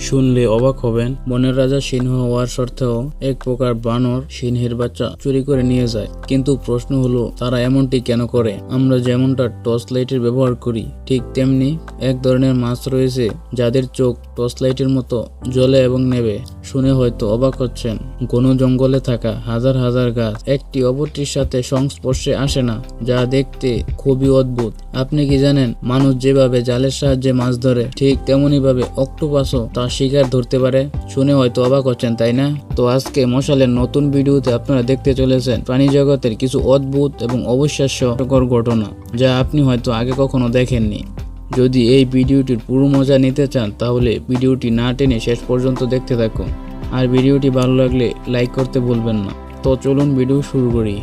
শুনলে অবাক হবেন। বনের রাজা সিংহ হওয়ার সত্ত্বেও এক প্রকার বানর সিংহের বাচ্চা চুরি করে নিয়ে যায়। কিন্তু প্রশ্ন হলো, তারা এমনটি কেন করে? আমরা যেমনটা টর্চ লাইটের ব্যবহার করি, ঠিক তেমনি এক ধরনের মাছ রয়েছে যাদের চোখ টর্চ লাইটের মতো জ্বলে এবং নেবে শুনে হয়তো অবাক হচ্ছেন। ঘন জঙ্গলে থাকা হাজার হাজার গাছ। একটি অপরটির সাথে সংস্পর্শে আসে না, যা দেখতে খুবই অদ্ভুত। আপনি কি জানেন, মানুষ যেভাবে জালের সাহায্যে মাছ ধরে, ঠিক তেমনি ভাবে অক্টোপাসও তা শিকার ধরতে পারে? শুনে হয়তো অবাক হচ্ছেন, তাই না? তো আজকে মশালের নতুন ভিডিওতে আপনারা দেখতে চলেছেন প্রাণী জগতের কিছু অদ্ভুত এবং অবিশ্বাস্যকর ঘটনা, যা আপনি হয়তো আগে কখনো দেখেননি। যদি এই ভিডিওটির পুরো মজা নিতে চান, তাহলে ভিডিওটি না টেনে শেষ পর্যন্ত দেখতে থাকুন। আর ভিডিওটি ভালো লাগলে লাইক করতে ভুলবেন না। তো চলুন ভিডিও শুরু করি।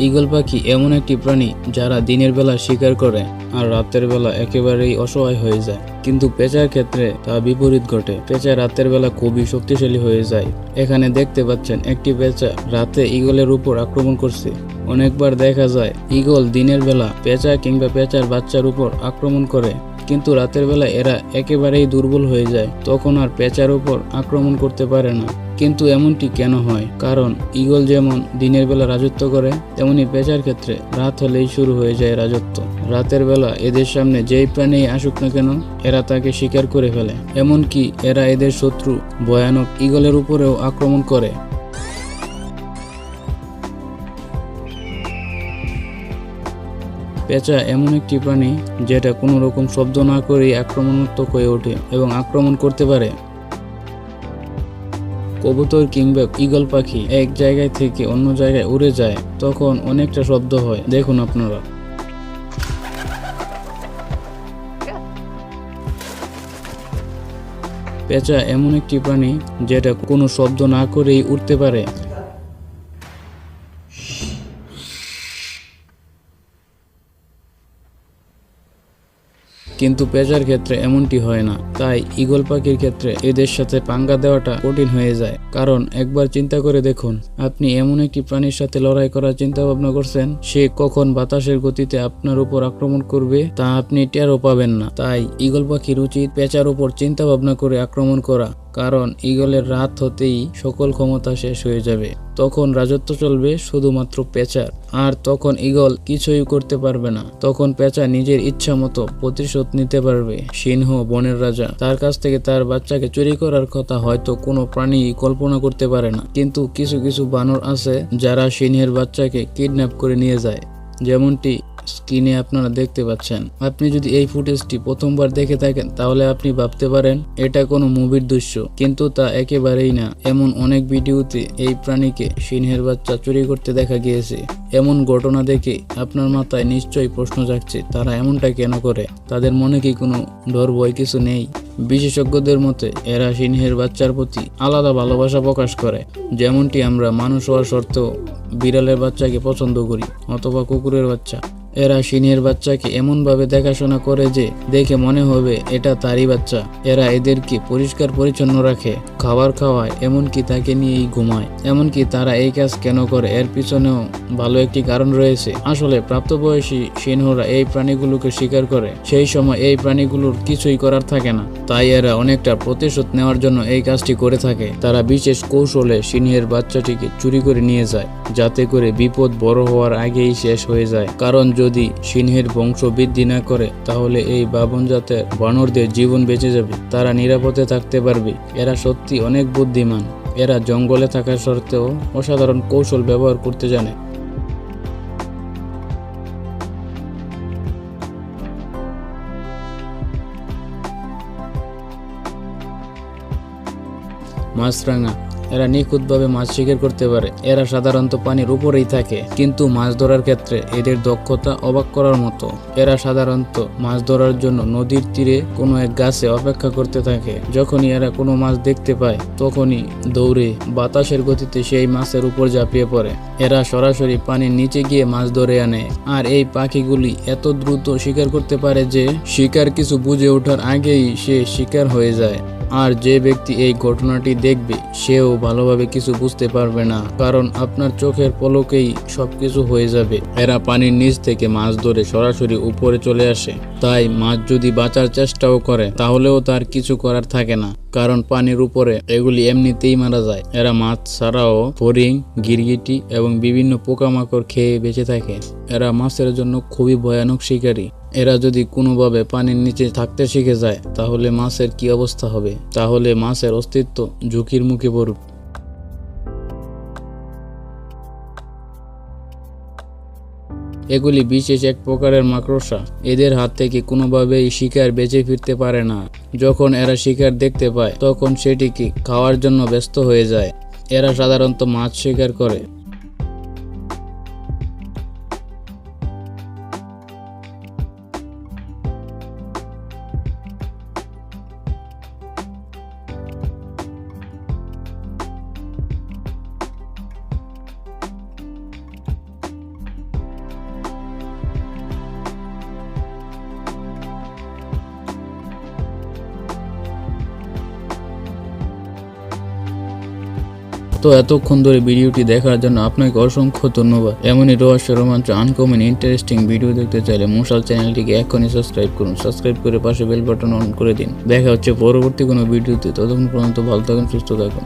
ঈগল পাখি এমন একটি প্রাণী যারা দিনের বেলা শিকার করে আর রাতের বেলা একেবারেই অসহায় হয়ে যায়। কিন্তু পেঁচার ক্ষেত্রে তা বিপরীত ঘটে। পেঁচা রাতের বেলা খুবই শক্তিশালী হয়ে যায়। এখানে দেখতে পাচ্ছেন একটি পেঁচা রাতে ঈগলের উপর আক্রমণ করছে। অনেকবার দেখা যায় ঈগল দিনের বেলা পেঁচা কিংবা পেঁচার বাচ্চার উপর আক্রমণ করে। কিন্তু রাতের বেলা এরা একেবারেই দুর্বল হয়ে যায়। তখন আর পেঁচার উপর আক্রমণ করতে পারে না। কিন্তু এমনটি কেন হয়? কারণ ঈগল যেমন দিনের বেলা রাজত্ব করে, তেমনি পেঁচার ক্ষেত্রে রাত হলেই শুরু হয়ে যায় রাজত্ব। রাতের বেলা এদের সামনে যেই প্রাণী আসুক না কেন, এরা তাকে শিকার করে ফেলে। এমনকি এরা এদের শত্রু ভয়ানক ঈগলের উপরেও আক্রমণ করে। পেঁচা এমন একটি প্রাণী, যেটা কোনো রকম শব্দ না করেই আক্রমণাত্মক হয়ে ওঠে এবং আক্রমণ করতে পারে। কবুতর কিংবা ইগল পাখি এক জায়গায় থেকে অন্য জায়গায় উড়ে যায়, তখন অনেকটা শব্দ হয়। দেখুন আপনারা। পেঁচা এমন একটি প্রাণী যেটা কোনো শব্দ না করেই উঠতে পারে। কিন্তু পেঁচার ক্ষেত্রে এমনটি হয় না। তাই ইগল পাখির ক্ষেত্রে এদের সাথে পাঙ্গা দেওয়াটা কঠিন হয়ে যায়। কারণ একবার চিন্তা করে দেখুন, আপনি এমন একটি প্রাণীর সাথে লড়াই করার চিন্তা ভাবনা করছেন, সে কখন বাতাসের গতিতে আপনার উপর আক্রমণ করবে তা আপনি টেরও পাবেন না। তাই ইগল পাখির উচিত পেঁচার উপর চিন্তা ভাবনা করে আক্রমণ করা। কারণ ঈগলের রাত হতেই সকল ক্ষমতা শেষ হয়ে যাবে। তখন রাজত্ব চলবে শুধুমাত্র পেঁচার। আর তখন ঈগল কিছুই করতে পারবে না। তখন পেঁচা নিজের ইচ্ছা মতো প্রতিশোধ নিতে পারবে সিংহ বনের রাজা। তার কাছ থেকে তার বাচ্চাকে চুরি করার কথা হয়তো কোনো প্রাণী কল্পনা করতে পারে না। কিন্তু কিছু কিছু বানর আছে যারা সিংহের বাচ্চাকে কিডন্যাপ করে নিয়ে যায়। যেমনটি স্ক্রিনে আপনারা দেখতে পাচ্ছেন। আপনি যদি এই ফুটেজটি প্রথমবার দেখে থাকেন, তাহলে আপনি ভাবতে পারেন, এটা কোনো মুভির দৃশ্য। কিন্তু তা একেবারেই না। এমন অনেক ভিডিওতে এই প্রাণীকে সিংহের বাচ্চা চুরি করতে দেখা গিয়েছে। এমন ঘটনা দেখে আপনার মাথায় নিশ্চয়ই প্রশ্ন জাগছে, তারা এমনটা কেন করে? তাদের মনে কি কোনো ডর ভয় কিছু নেই? বিশেষজ্ঞদের মতে, এরা সিংহের বাচ্চার প্রতি আলাদা ভালোবাসা প্রকাশ করে। যেমনটি আমরা মানুষ হওয়ার সত্ত্বেও বিড়ালের বাচ্চাকে পছন্দ করি, অথবা কুকুরের বাচ্চা। এরা সিংহের বাচ্চাকে এমনভাবে দেখাশোনা করে যে দেখে মনে হবে এটা তারই বাচ্চা। এরা এদেরকে পরিষ্কার পরিচ্ছন্ন রাখে, খাবার খাওয়ায়, এমনকি তাকে নিয়েই ঘুমায়। এমনকি তারা এই কাজ কেন করে, এর পিছনেও ভালো একটি কারণ রয়েছে। আসলে প্রাপ্তবয়সী সিংহরা এই প্রাণীগুলোকে শিকার করে। সেই সময় এই প্রাণীগুলোর কিছুই করার থাকে না। তাই এরা অনেকটা প্রতিশোধ নেওয়ার জন্য এই কাজটি করে থাকে। তারা বিশেষ কৌশলে সিংহের বাচ্চাটিকে চুরি করে নিয়ে যায়, যাতে করে বিপদ বড় হওয়ার আগেই শেষ হয়ে যায়। কারণ যদি সিংহের বংশ বৃদ্ধি না করে, তাহলে এই বাবন জাতের বানরদের জীবন বেঁচে যাবে। তারা নিরাপদে থাকতে পারবে। এরা সত্যি অনেক বুদ্ধিমান। এরা জঙ্গলে থাকা সত্ত্বেও অসাধারণ কৌশল ব্যবহার করতে জানে। মাছরাঙা এরা নিখুঁতভাবে মাছ শিকার করতে পারে। এরা সাধারণত পানির উপরেই থাকে, কিন্তু মাছ ধরার ক্ষেত্রে এদের দক্ষতা অবাক করার মতো। এরা সাধারণত মাছ ধরার জন্য নদীর তীরে কোনো এক গাছে অপেক্ষা করতে থাকে। যখনই এরা কোনো মাছ দেখতে পায়, তখনই দৌড়ে বাতাসের গতিতে সেই মাছের উপর ঝাঁপিয়ে পড়ে। এরা সরাসরি পানির নিচে গিয়ে মাছ ধরে আনে। আর এই পাখিগুলি এত দ্রুত শিকার করতে পারে যে, শিকার কিছু বুঝে ওঠার আগেই সে শিকার হয়ে যায়। আর যে ব্যক্তি এই ঘটনাটি দেখবে, সেও ভালোভাবে কিছু বুঝতে পারবে না। কারণ আপনার চোখের পলকেই সবকিছু হয়ে যাবে। এরা পানির নিচ থেকে মাছ ধরে সরাসরি উপরে চলে আসে। তাই মাছ যদি বাঁচার চেষ্টাও করে, তাহলেও তার কিছু করার থাকে না। কারণ পানির উপরে এগুলি এমনিতেই মারা যায়। এরা মাছ ছাড়াও ফড়িং গিরগিটি এবং বিভিন্ন পোকামাকড় খেয়ে বেঁচে থাকে। এরা মাছের জন্য খুবই ভয়ানক শিকারী। এরা যদি কোনোভাবে পানির নিচে থাকতে শিখে যায়, তাহলে মাছের কি অবস্থা হবে? তাহলে মাছের অস্তিত্ব ঝুঁকির মুখে পড়বে এগুলি বিশেষ এক প্রকারের মাকড়সা। এদের হাত থেকে কোনোভাবেই শিকার বেঁচে ফিরতে পারে না। যখন এরা শিকার দেখতে পায়, তখন সেটিকে খাওয়ার জন্য ব্যস্ত হয়ে যায়। এরা সাধারণত মাছ শিকার করে। তো এতক্ষণ ধরে ভিডিওটি দেখার জন্য আপনাকে অসংখ্য ধন্যবাদ। এমনই রহস্য, রোমাঞ্চ আনকমন ইন্টারেস্টিং ভিডিও দেখতে চাইলে মশাল চ্যানেলটিকে এখনই সাবস্ক্রাইব করুন। সাবস্ক্রাইব করে পাশে বেল বাটন অন করে দিন। দেখা হচ্ছে পরবর্তী কোনো ভিডিওতে ততক্ষণ পর্যন্ত ভালো থাকুন, সুস্থ থাকুন।